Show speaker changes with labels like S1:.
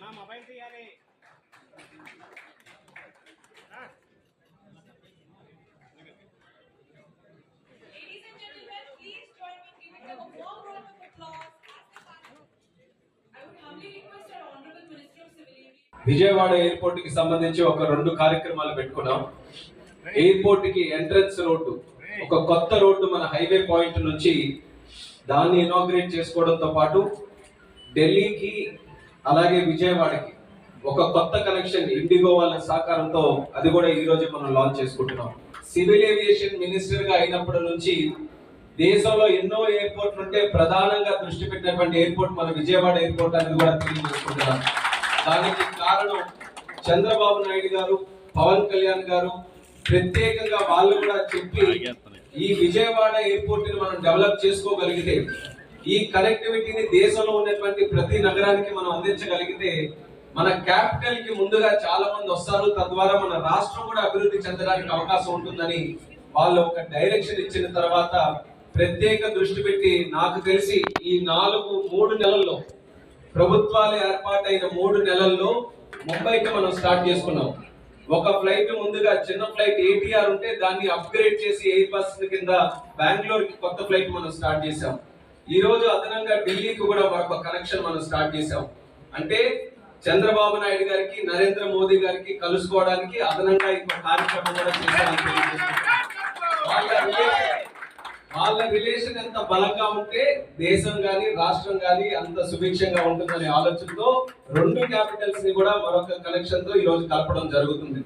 S1: నా మొబైల్ తీయాలి
S2: Ladies and gentlemen, please join me in giving them a warm round of applause.
S3: Vijayawada ఎయిర్పోర్ట్కి సంబంధించి ఒక రెండు కార్యక్రమాలు పెట్టుకున్నాం ఎయిర్పోర్ట్కి ఎంట్రన్స్ రోడ్డు ఒక కొత్త రోడ్డు మన హైవే పాయింట్ నుంచి దాన్ని ఇనాగ్రేట్ చేసుకోవడంతో పాటు ఢిల్లీకి అలాగే విజయవాడకి ఒక కొత్త కనెక్షన్ ఇండిగో వాళ్ళ సహకారంతో అది కూడా ఈ రోజు మనం లాంచ్ చేసుకుంటున్నాం. సివిల్ ఏవియేషన్ మినిస్టర్గా అయినప్పటి నుంచి దేశంలో ఎన్నో ఎయిర్పోర్ట్లు ఉంటే ప్రధానంగా దృష్టి పెట్టినటువంటి ఎయిర్పోర్ట్ మన విజయవాడ ఎయిర్పోర్ట్ అనేది కూడా తెలియజేసుకుంటున్నాం. దానికి కారణం చంద్రబాబు నాయుడు గారు పవన్ కళ్యాణ్ గారు ప్రత్యేకంగా వాళ్ళు కూడా చెప్పి ఈ విజయవాడ ఎయిర్పోర్ట్ని మనం డెవలప్ చేసుకోగలిగితే ఈ కనెక్టివిటీని దేశంలో ఉన్నటువంటి ప్రతి నగరానికి మనం అందించగలిగితే మన క్యాపిటల్కి ముందుగా చాలా మంది వస్తారు. తద్వారా మన రాష్ట్రం కూడా అభివృద్ధి చెందడానికి అవకాశం ఉంటుందని వాళ్ళు ఒక డైరెక్షన్ ఇచ్చిన తర్వాత ప్రత్యేక దృష్టి పెట్టి నాకు తెలిసి ఈ నాలుగు మూడు నెలల్లో ప్రభుత్వాలు ఏర్పాటైన మూడు నెలల్లో ముంబైకి మనం స్టార్ట్ చేసుకున్నాం. ఒక ఫ్లైట్ ముందుగా చిన్న ఫ్లైట్ ఏటీఆర్ ఉంటే దాన్ని అప్గ్రేడ్ చేసి ఎయిర్ బస్ కింద బెంగళూరు కి కొత్త ఫ్లైట్ మనం స్టార్ట్ చేసాం ఈ రోజు అదనంగా ఢిల్లీకి కూడా మరొక కనెక్షన్ మనం స్టార్ట్ చేసాం అంటే చంద్రబాబు నాయుడు గారికి నరేంద్ర మోదీ గారికి కలుసుకోవడానికి అదనంగా ఇంకో కార్యక్రమం కూడా చేశామని వాళ్ళ రిలేషన్ ఎంత బలంగా ఉంటే దేశం గాని రాష్ట్రం గాని అంత సుభిక్షంగా ఉంటుందనే ఆలోచనతో రెండు క్యాపిటల్స్ని కూడా మరొక కనెక్షన్తో ఈ రోజు కలపడం జరుగుతుంది.